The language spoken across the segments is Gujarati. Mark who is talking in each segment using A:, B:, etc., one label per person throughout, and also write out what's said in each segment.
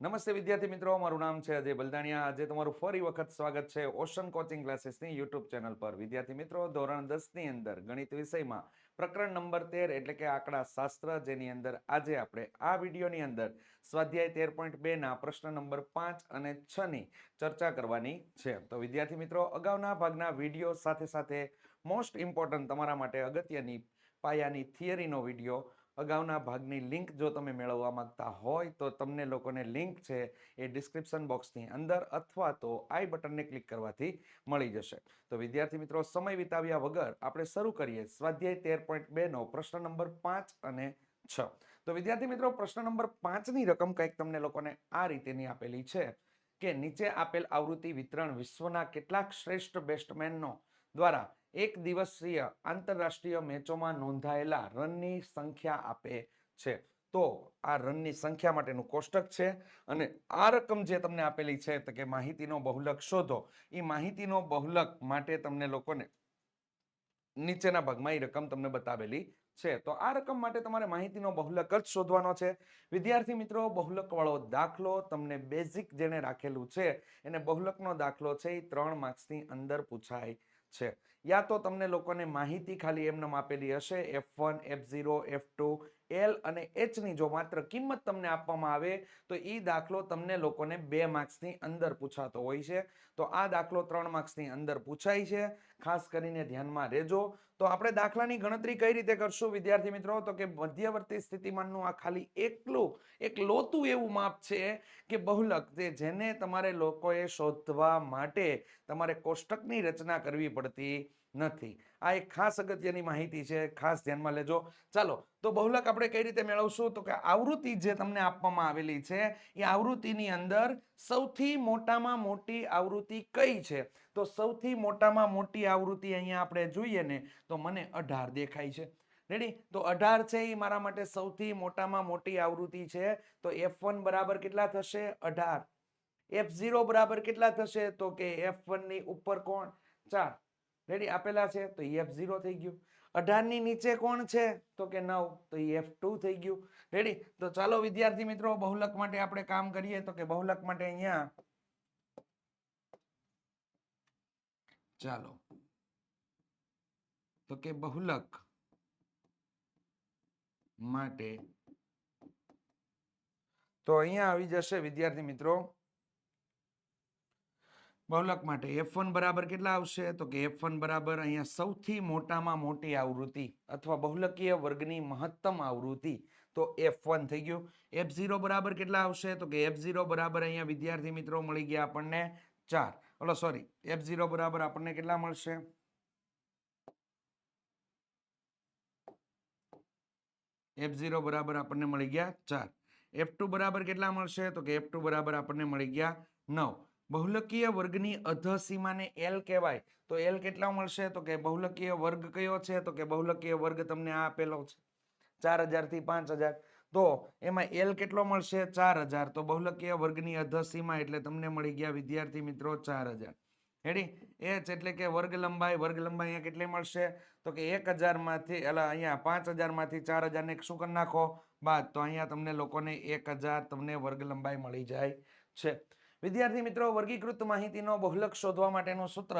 A: નમસ્તે વિદ્યાર્થી મિત્રો, મારું નામ છે અજય બલદાણિયા. આજે તમારું ફરી વખત સ્વાગત છે ઓશન કોચિંગ ક્લાસીસની યુટ્યુબ ચેનલ પર. વિદ્યાર્થી મિત્રો, ધોરણ દસની અંદર ગણિત વિષયમાં પ્રકરણ નંબર તેર એટલે કે આંકડા શાસ્ત્ર, જેની અંદર આજે આપણે આ વિડીયોની અંદર સ્વાધ્યાય તેર પોઈન્ટ બે ના પ્રશ્ન નંબર પાંચ અને છની ચર્ચા કરવાની છે. તો વિદ્યાર્થી મિત્રો, અગાઉના ભાગના વીડિયો સાથે સાથે મોસ્ટ ઇમ્પોર્ટન્ટ તમારા માટે અગત્યની પાયાની થિયરીનો વીડિયો અગાઉના ભાગની લિંક જો તમે મેળવવા માંગતા હોય તો તમને લોકોને લિંક છે એ ડિસ્ક્રિપ્શન બોક્સની અંદર અથવા તો આઈ બટનને ક્લિક કરવાથી મળી જશે. તો વિદ્યાર્થી મિત્રો, સમય વિતાવ્યા વગર આપણે શરૂ કરીએ સ્વાધ્યાય તેર પોઈન્ટ બેનો પ્રશ્ન નંબર પાંચ અને છ. તો વિદ્યાર્થી મિત્રો, પ્રશ્ન નંબર પાંચની રકમ કંઈક તમને લોકોને આ રીતેની આપેલી છે કે નીચે આપેલ આવૃત્તિ વિતરણ વિશ્વના કેટલાક શ્રેષ્ઠ બેસ્ટમેનનો દ્વારા એક દિવસીય આંતરરાષ્ટ્રીય મેચોમાં નોંધાયેલા રનની સંખ્યા આપે છે. તો આ રનની સંખ્યા માટેનું કોષ્ટક છે અને આ રકમ જે તમને આપેલી છે તો કે માહિતીનો બહુલક શોધો. એ માહિતીનો બહુલક માટે તમને લોકોને નીચેના ભાગમાં એ રકમ તમને બતાવેલી છે. તો આ રકમ માટે તમારે માહિતીનો બહુલક જ શોધવાનો છે. વિદ્યાર્થી મિત્રો, બહુલકવાળો દાખલો તમને બેઝિક જેને રાખેલું છે. એને બહુલકનો દાખલો છે એ ત્રણ માર્ક્સની અંદર પૂછાય છે. યા તો તમને લોકોને માહિતી ખાલી એમને આપેલી હશે F one F zero F two L અને એચની જો માત્ર કિંમત તમને આપવામાં આવે, તો એ દાખલો તમને લોકોને બે માર્ક્સની અંદર પૂછાતો હોય છે. તો આ દાખલો ત્રણ માર્ક્સની અંદર પૂછાય છે. ખાસ કરીને ધ્યાનમાં રહેજો તો આપણે દાખલાની ગણતરી કઈ રીતે કરશું, વિદ્યાર્થી મિત્રો? તો કે મધ્યવર્તી સ્થિતિમાનનું આ ખાલી એકલું, એક લોતું એવું માપ છે કે બહુલક, જે જેને તમારે લોકોએ શોધવા માટે તમારે કોષ્ટકની રચના કરવી પડતી નથી. આ એક ખાસ અગત્યની માહિતી છે, ખાસ ધ્યાનમાં લેજો. ચાલો, તો બહુલક આપણે કઈ રીતે મેળવશું? તો કે આવૃત્તિ જે તમને આપવામાં આવેલી છે, એ આવૃત્તિની અંદર સૌથી મોટામાં મોટી આવૃત્તિ કઈ છે? તો સૌથી મોટામાં મોટી આવૃત્તિ અહીંયા આપણે જોઈએ ને, તો મને અઢાર દેખાય છે. રેડી તો અઢાર છે એ મારા માટે સૌથી મોટામાં મોટી આવૃત્તિ છે. તો એફ વન બરાબર કેટલા થશે? અઢાર. એફ ઝીરો બરાબર કેટલા થશે? તો કે એફની ઉપર કોણ? ચાર. રેડી આપેલા છે? તો એફ ઝીરો થઈ ગયું. અઢારની નીચે કોણ છે? તો કે નવ. તો એફ ટુ થઈ ગયું. રેડી તો ચાલો વિદ્યાર્થી મિત્રો, બહુલક માટે આપણે કામ કરીએ. તો કે બહુલક માટે અહીંયા ચાલો. તો કે બહુલક માટે તો અહીંયા આવી જશે વિદ્યાર્થી મિત્રો. બહુલક માટે એફ વન બરાબર કેટલા આવશે? તો કે એફ વન બરાબર અહીંયા સૌથી મોટામાં મોટી આવૃત્તિ અથવા બહુલકીય વર્ગની મહત્તમ આવૃત્તિ તો એફ વન થઈ ગયું. એફ ઝીરો બરાબર કેટલા આવશે? તો કે એફ ઝીરો બરાબર અહીંયા વિદ્યાર્થી મિત્રો મળી ગયા આપણને ચાર. ઓલો સોરી એફ ઝીરો બરાબર આપણને કેટલા મળશે? એફ ઝીરો બરાબર આપણને મળી ગયા ચાર. એફ ટુ બરાબર કેટલા મળશે? તો કે એફ ટુ બરાબર આપણને મળી ગયા નવ. બહુલકીય વર્ગની અધસીમાને એલ કહેવાય. તો એલ કેટલા મળશે? તો કે બહુલકીય વર્ગ કયો છે? તો કે બહુલકીય વર્ગ તમને આ આપેલો છે. ચાર હજારથી પાંચ હજાર. તો એમાં એલ કેટલો મળશે? ચાર હજાર. તો બહુલકીય વર્ગની અધસીમા એટલે તમને મળી ગયા વિદ્યાર્થી મિત્રો ચાર હજાર. હેડી એચ એટલે કે વર્ગ લંબાઈ. વર્ગ લંબાઈ અહીંયા કેટલી મળશે? તો કે એક હજારમાંથી એટલે અહીંયા પાંચ હજારમાંથી ચાર હજારને શું કરી નાખો? બાદ. તો અહીંયા તમને લોકોને એક હજાર તમને વર્ગ લંબાઈ મળી જાય છે. વિદ્યાર્થી મિત્રો, વર્ગીકૃત માહિતીનો બહુલક શોધવા માટેનું સૂત્ર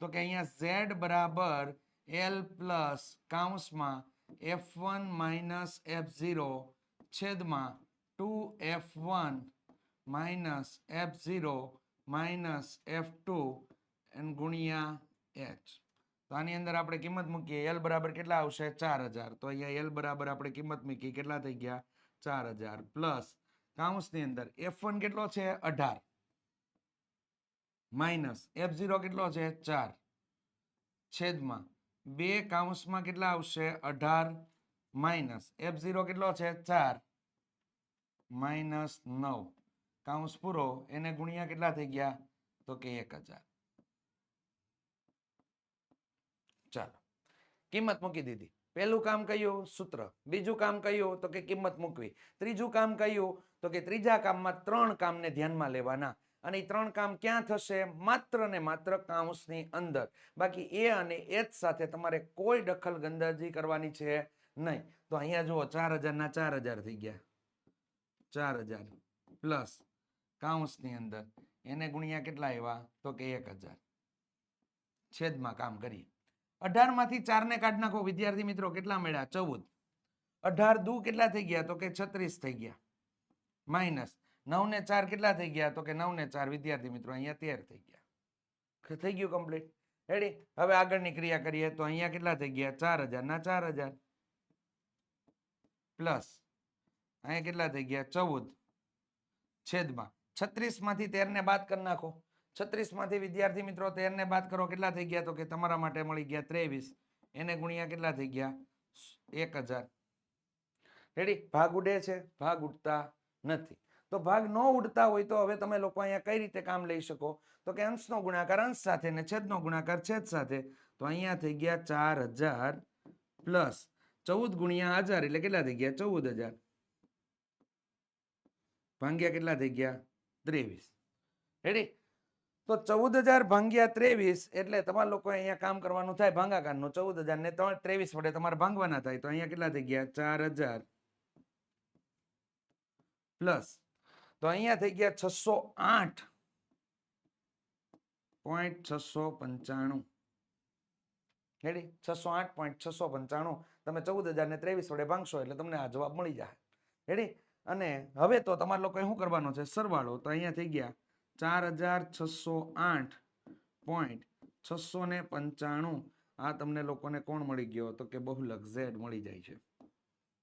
A: તો કે અહીંયા ઝેડ બરાબર L plus કાઉન્સમાં F one minus F zero છેદમાં two F one minus F zero minus F two N ગુણ્યા એચ. તો આની અંદર આપણે કિંમત મૂકીએ. એલ બરાબર કેટલા આવશે? ચાર હજાર. તો અહીંયા એલ બરાબર આપણે કિંમત મૂકી કેટલા થઈ ગયા? ચાર હજાર. પ્લસ કાઉન્સની અંદર એફ વન કેટલો છે? અઢાર. માઇનસ એફ ઝીરો કેટલો છે? ચાર. છેદમાં બે કાઉન્સમાં કેટલા આવશે? અઢાર. માઇનસ એફ ઝીરો કેટલો છે? ચાર. માઇનસ નવ. કાઉન્સ પૂરો, એને ગુણ્યા કેટલા થઈ ગયા? તો કે એક હજાર. ચાલો. કિંમત મૂકી દીધી. પહેલું કામ કયું? સૂત્ર. બીજું કામ કયું? તો કે કિંમત મૂકવી. ત્રીજું કામ કયું? તો કે ત્રીજા કામમાં ત્રણ કામને ધ્યાનમાં લેવાના. અને એ ત્રણ કામ ક્યાં થશે? માત્ર ને માત્ર કાઉન્સની અંદર. બાકી એ અને એચ સાથે તમારે કોઈ દખલ ગંદાજી કરવાની છે નહીં. તો અહીંયા જુઓ, ચાર હજારના ચાર હજાર થઈ ગયા. ચાર હજાર પ્લસ કાઉન્સની અંદર. એને ગુણ્યા કેટલા આવ્યા? તો કે એક હજાર. છેદમાં કામ કરીએ અઢારમાંથી ચાર ને કાઢ નાખો. વિદ્યાર્થી મિત્રો, કેટલા મળ્યા? ચૌદ. અઢાર દુ કેટલા થઈ ગયા? તો કે છત્રીસ થઈ ગયા. માઇનસ. નવ ને ચાર કેટલા થઈ ગયા? તો કે નવ ને ચાર. વિદ્યાર્થી મિત્રો, અહીંયા તેર થઈ ગયા. થઈ ગયું કમ્પ્લીટ રેડી હવે આગળની ક્રિયા કરીએ. તો અહીંયા કેટલા થઈ ગયા? ચાર હજાર. ના, ચાર હજાર. પ્લસ અહીંયા કેટલા થઈ ગયા? ચૌદ. છેદમાં. છત્રીસમાંથી તેર ને બાદ કરી નાખો. છત્રીસમાંથી વિદ્યાર્થી મિત્રો તેર ને બાદ કરો. કેટલા થઈ ગયા? તો કે તમારા માટે મળી ગયા ત્રેવીસ. એને ગુણ્યા કેટલા થઈ ગયા? એક હજાર. રેડી ભાગ ઉડે છે. ભાગ ઉડતા નથી. તો ભાગ ન ઉડતા હોય તો હવે તમે લોકો અહીંયા કઈ રીતે કામ લઈ શકો? તો કે અંશનો ગુણાકાર, અંશ સાથે ને છેદનો ગુણાકાર, છેદ સાથે. તો અહીંયા થઈ ગયા ચાર હજાર પ્લસ ચૌદ ગુણ્યા હજાર એટલે કેટલા થઈ ગયા? ચૌદ હજાર. ભાંગ્યા કેટલા થઈ ગયા? ત્રેવીસ. રેડી તો ચૌદ હજાર ભાંગ્યા ત્રેવીસ એટલે તમારા લોકો અહીંયા કામ કરવાનું થાય ભાંગાકારનું. ચૌદ હજાર ને ત્રેવીસ વડે તમારે ભાંગવાના થાય. તો અહીંયા કેટલા થઈ ગયા? ચાર હજાર. પ્લસ તો અહીંયા થઈ ગયા છસો આઠ. પોઈન્ટ છસો પંચાણું. હેડી છસો આઠ પોઈન્ટ છસો પંચાણું. તમે ચૌદ હજાર ને ત્રેવીસ વડે ભાંગશો એટલે તમને આ જવાબ મળી જાય હેડી અને હવે તો તમારે લોકોએ શું કરવાનો છે? સરવાળો. તો અહીંયા થઈ ગયા ચાર હજાર છસો આઠ પોઈન્ટ છસો ને પંચાણું. આ તમને લોકોને કોણ મળી ગયો? તો કે બહુલક ઝેડ મળી જાય છે.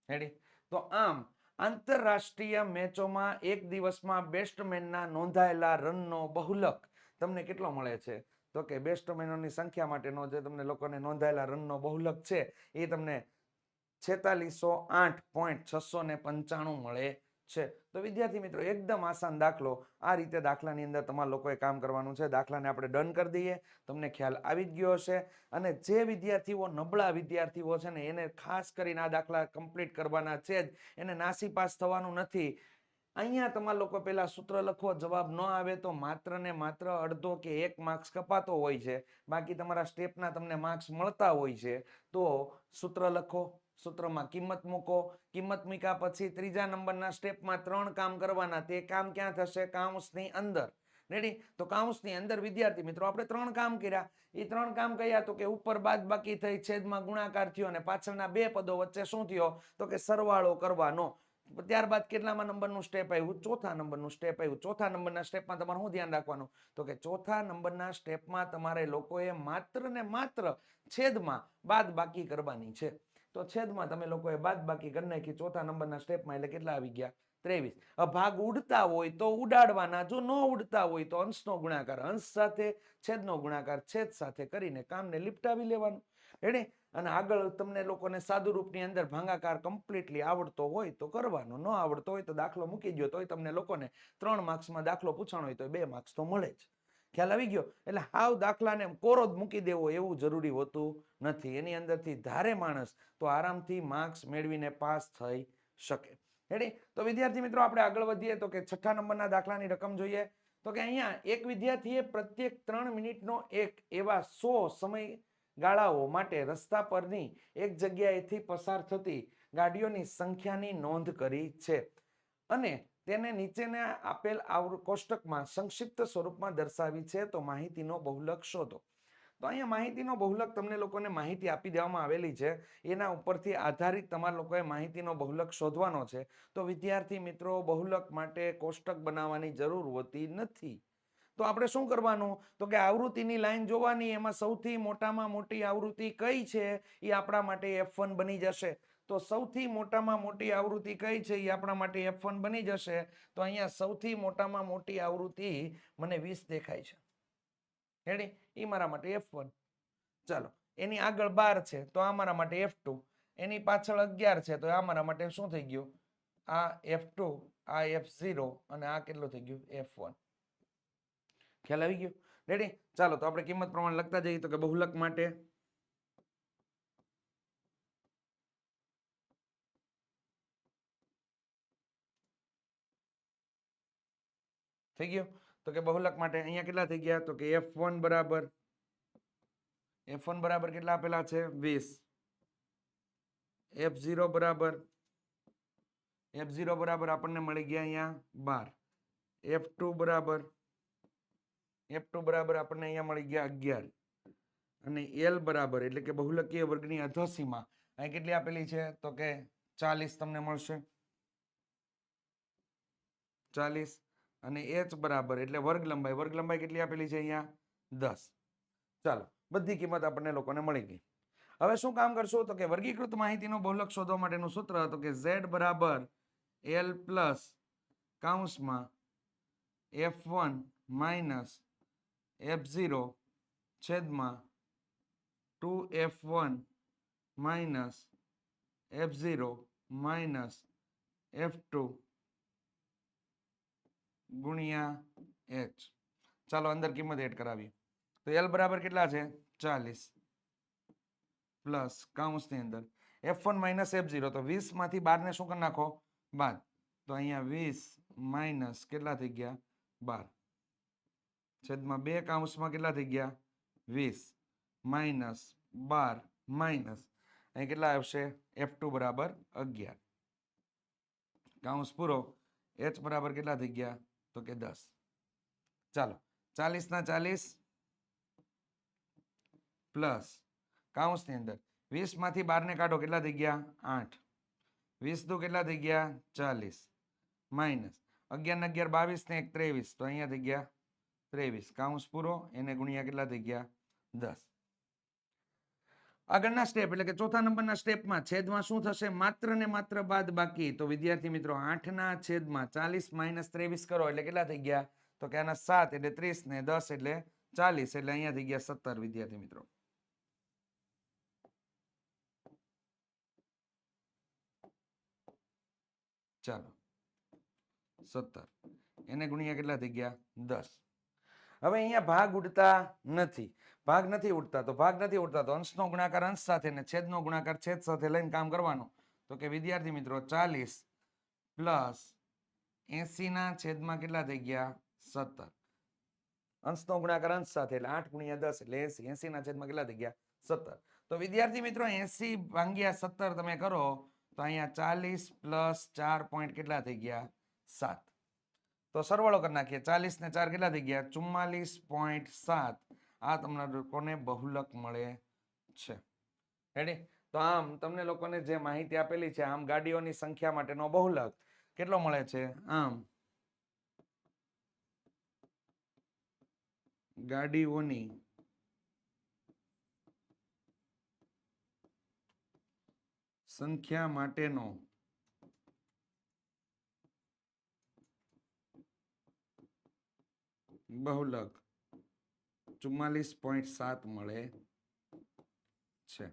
A: હેડી તો આમ આંતરરાષ્ટ્રીય મેચોમાં એક દિવસમાં બેસ્ટમેનના નોંધાયેલા રનનો બહુલક તમને કેટલો મળે છે? તો કે બેસ્ટમેનોની સંખ્યા માટેનો જે તમને લોકોને નોંધાયેલા રનનો બહુલક છે, એ તમને છેતાલીસો આઠ પોઈન્ટ છસો ને પંચાણું મળે છે. તો વિદ્યાર્થી મિત્રો, એકદમ આસાન દાખલો. આ રીતે દાખલાની અંદર તમારા લોકોએ કામ કરવાનું છે. દાખલાને આપણે ડન કરી દઈએ. તમને ખ્યાલ આવી ગયો હશે. અને જે વિદ્યાર્થીઓ, નબળા વિદ્યાર્થીઓ છે ને, એને ખાસ કરીને આ દાખલા કમ્પ્લીટ કરવાના છે જ. એને નાસી પાસ થવાનું નથી. અહીંયા તમારા લોકો પહેલાં સૂત્ર લખો. જવાબ ન આવે તો માત્ર ને માત્ર અડધો કે એક માર્ક્સ કપાતો હોય છે. બાકી તમારા સ્ટેપના તમને માર્ક્સ મળતા હોય છે. તો સૂત્ર લખો. સૂત્રમાં કિંમત મૂકો. કિંમત મૂક્યા પછી ત્રીજા નંબરના સ્ટેપમાં ત્રણ કામ કરવાના. તે કામ ક્યાં થશે? કાઉન્સની અંદર. રેડી તો કાઉન્સની અંદર, વિદ્યાર્થી મિત્રો, આપણે ત્રણ કામ કર્યા. એ ત્રણ કામ કયા તો કે ઉપર બાદ બાકી થઈ છેદમાં ગુણાકાર થયો અને પાછળના બે પદો વચ્ચે શું થયો? તો કે સરવાળો કરવાનો. ત્યારબાદ કેટલામાં નંબરનું સ્ટેપ આવ્યું? ચોથા નંબરનું સ્ટેપ આવ્યું. ચોથા નંબરના સ્ટેપમાં તમારે શું ધ્યાન રાખવાનું? તો કે ચોથા નંબરના સ્ટેપમાં તમારે લોકોએ માત્ર ને માત્ર છેદમાં બાદ બાકી કરવાની છે. તો છેદમાં તમે લોકોએ બાદ બાકી કરી નાખી, ચોથા નંબરના સ્ટેપમાં એટલે કેટલા આવી ગયા? ત્રેવીસ. ભાગ ઉડતા હોય તો ઉડાડવાના, જો ન ઉડતા હોય તો અંશનો ગુણાકાર, અંશ સાથે છેદનો ગુણાકાર, છેદ સાથે કરીને કામને લીપટાવી લેવાનું. એને અને આગળ તમને લોકોને સાદુ રૂપની અંદર ભાંગાકાર કમ્પ્લીટલી આવડતો હોય તો કરવાનો, ન આવડતો હોય તો દાખલો મૂકી દો તોય તમને લોકોને ત્રણ માર્ક્સમાં દાખલો પૂછાણો હોય તો બે માર્ક્સ તો મળે જ. ખ્યાલ આવી ગયો? એટલે હાવ દાખલાને કોરો જ મૂકી દેવો એવું જરૂરી હોતું નથી. એની અંદરથી ધારે માણસ તો આરામથી માર્ક્સ મેળવીને પાસ થઈ શકે. રેડી તો વિદ્યાર્થી મિત્રો, આપણે આગળ વધીએ તો કે છઠ્ઠા નંબરના દાખલાની રકમ જોઈએ. તો કે અહીંયા એક વિદ્યાર્થીએ પ્રત્યેક ત્રણ મિનિટનો એક એવા સો સમય ગાળાઓ માટે રસ્તા પરની એક જગ્યાએથી પસાર થતી ગાડીઓની સંખ્યાની નોંધ કરી છે. અને તેને નીચેને આપેલ આવૃ, કોષ્ટકમાં સંક્ષિપ્ત સ્વરૂપમાં દર્શાવી છે, તો માહિતીનો બહુલક શોધો. તો અહીંયા માહિતીનો બહુલક તમને લોકોને માહિતી આપી દેવામાં આવેલી છે. એના ઉપરથી આધારિત તમારા લોકોએ માહિતીનો બહુલક શોધવાનો છે. તો વિદ્યાર્થી મિત્રો, બહુલક માટે કોષ્ટક બનાવવાની જરૂર હોતી નથી. તો આપણે શું કરવાનું? તો કે આવૃત્તિની લાઈન જોવાની, એમાં સૌથી મોટામાં મોટી આવૃત્તિ કઈ છે? એ આપણા માટે એફ વન બની જશે. તો સૌથી મોટામાં મોટી આવૃત્તિ કઈ છે? એ આપણા માટે એફ વન બની જશે. તો અહીંયા સૌથી મોટામાં મોટી આવૃત્તિ મને વીસ દેખાય છે. હેડી એ મારા માટે એફ વન ચાલો, એની આગળ બાર છે, તો આ મારા માટે એફ ટુ એની પાછળ અગિયાર છે, તો આ મારા માટે શું થઈ ગયું? આ એફ ટુ આ એફ ઝીરો અને આ કેટલું થઈ ગયું? એફ વન ખ્યાલ આવી ગયો? રેડી ચાલો, તો આપણે કિંમત પ્રમાણે લખતા જઈએ તો કે બહુલક માટે થઈ ગયો? તો કે બહુલક માટે અહીંયા કેટલા થઈ ગયા? તો કે એફ વન બરાબર. એફ વન બરાબર કેટલા આપેલા છે? વીસ. એફ ઝીરો બરાબર. એફ ઝીરો બરાબર આપણને મળી ગયા અહીંયા બાર. એફ ટુ બરાબર. એફ ટુ બરાબર આપણને અહીંયા મળી ગયા અગિયાર. અને એલ બરાબર, એટલે કે બહુલકીય વર્ગની અધોસીમાં. અહીં કેટલી આપેલી છે? તો કે ચાલીસ તમને મળશે. ચાલીસ. અને એચ બરાબર એટલે વર્ગ લંબાઈ વર્ગ લંબાઈ કેટલી આપેલી છે અહીંયા? દસ. ચાલો, બધી કિંમત આપણને લોકોને મળી ગઈ. હવે શું કામ કરશું? તો કે વર્ગીકૃત માહિતીનો બહુલક શોધવા માટેનું સૂત્ર તો કે ઝેડ બરાબર L plus કાઉન્સમાં F one minus F zero છેદમાં two F one minus F zero minus F two ગુણ્યા એચ ચાલો અંદર કિંમત એડ કરાવીએ તો એલ બરાબર કેટલા છે ચાલીસ પ્લસ કાઉન્સની અંદર F one minus F zero તો વીસમાંથી બાર ને શું કરી નાખો બાર તો અહીંયા વીસ માઇનસ કેટલા થઈ ગયા બાર છેદમાં બે કાઉન્સમાં કેટલા થઈ ગયા વીસ માઇનસ બાર માઇનસ અહીં કેટલા આવશે એફ ટુ બરાબર અગિયાર કાઉન્સ પૂરો એચ બરાબર કેટલા થઈ ગયા તો કે દસ ચાલો ચાલીસ ના ચાલીસ પ્લસ કાઉન્સની અંદર, વીસમાંથી બાર ને કાઢો, કેટલા થઈ ગયા? આઠ. વીસ દુ કેટલા થઈ ગયા? ચાલીસ. માઇનસ અગિયાર ને અગિયાર, બાવીસ ને એક, ત્રેવીસ. તો અહીંયા થઈ ગયા ત્રેવીસ. કાઉન્સ પૂરો, એને ગુણ્યા કેટલા થઈ ગયા? દસ. આગળના સ્ટેપ એટલે કે ચોથા નંબરના સ્ટેપમાં છેદમાં શું થશે? માત્ર ને માત્ર બાદ બાકી. તો વિદ્યાર્થી મિત્રો, આઠના છેદમાં ચાલીસ માઇનસ ત્રેવીસ કરો. એટલે કેટલા થઈ ગયા? તો કે આના સાત એટલે ત્રીસ ને દસ એટલે ચાલીસ. એટલે અહીંયા થઈ ગયા સત્તર વિદ્યાર્થી મિત્રો. ચાલો. સત્તર. એને ગુણ્યા કેટલા થઈ ગયા? દસ. હવે અહીંયા ભાગ ઉડતા નથી. ભાગ નથી ઉડતા, તો ભાગ નથી ઉડતા, તો અંશનો ગુણાકાર, અંશ સાથે ને છેદનો ગુણાકાર, છેદ સાથે લઈને કામ કરવાનું. તો કે વિદ્યાર્થી મિત્રો, ચાલીસ પ્લસ એસીના છેદમાં કેટલા થઈ ગયા? સત્તર. અંશનો ગુણાકાર, અંશ સાથે, એટલે આઠ ગુણ્યા દસ, એટલે એસી એસીના છેદમાં કેટલા થઈ ગયા? સત્તર. તો વિદ્યાર્થી મિત્રો એસી ભાંગ્યા સત્તર તમે કરો, તો અહીંયા ચાલીસ પ્લસ ચાર પોઈન્ટ કેટલા થઈ ગયા? સાત. તો સરવાળો કરી નાખીએ. ચાલીસ ને ચાર કેટલા થઈ ગયા? ચુમ્માલીસ પોઈન્ટ સાત. આ તમને લોકોને બહુલક મળે છે. રેડી તો આમ તમને લોકોને જે માહિતી આપેલી છે, આમ ગાડીઓની સંખ્યા માટેનો બહુલક કેટલો મળે છે? આમ ગાડીઓની સંખ્યા માટેનો બહુલક ચુમ્માલીસ પોઈન્ટ સાત મળે છે.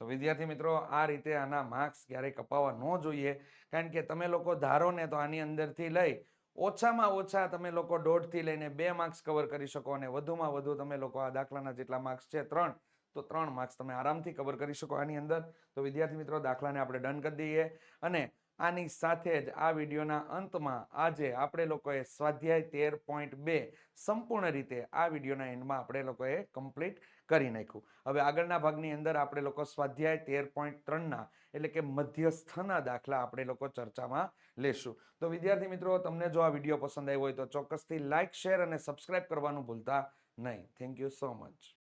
A: તો વિદ્યાર્થી મિત્રો, આ રીતે આના માર્ક્સ ક્યારેય કપાવવા ન જોઈએ. કારણ કે તમે લોકો ધારો ને તો આની અંદરથી લઈ ઓછામાં ઓછા તમે લોકો દોઢથી લઈને બે માર્ક્સ કવર કરી શકો અને વધુમાં વધુ તમે લોકો આ દાખલાના જેટલા માર્ક્સ છે, ત્રણ તો ત્રણ માર્ક્સ તમે આરામથી કવર કરી શકો આની અંદર. તો વિદ્યાર્થી મિત્રો, દાખલાને આપણે ડન કરી દઈએ. અને આની સાથે જ આ વિડીયોના અંતમાં આજે આપણે લોકોએ સ્વાધ્યાય તેર પોઈન્ટ બે સંપૂર્ણ રીતે આ વિડીયોના એન્ડમાં આપણે લોકોએ કમ્પ્લીટ કરી નાખ્યું. હવે આગળના ભાગની અંદર આપણે લોકો સ્વાધ્યાય તેર પોઈન્ટ ત્રણના એટલે કે મધ્યસ્થના દાખલા આપણે લોકો ચર્ચામાં લેશું. તો વિદ્યાર્થી મિત્રો, તમને જો આ વીડિયો પસંદ આવ્યો હોય તો ચોક્કસથી લાઇક શેર અને સબસ્ક્રાઇબ કરવાનું ભૂલતા નહીં. Thank you so much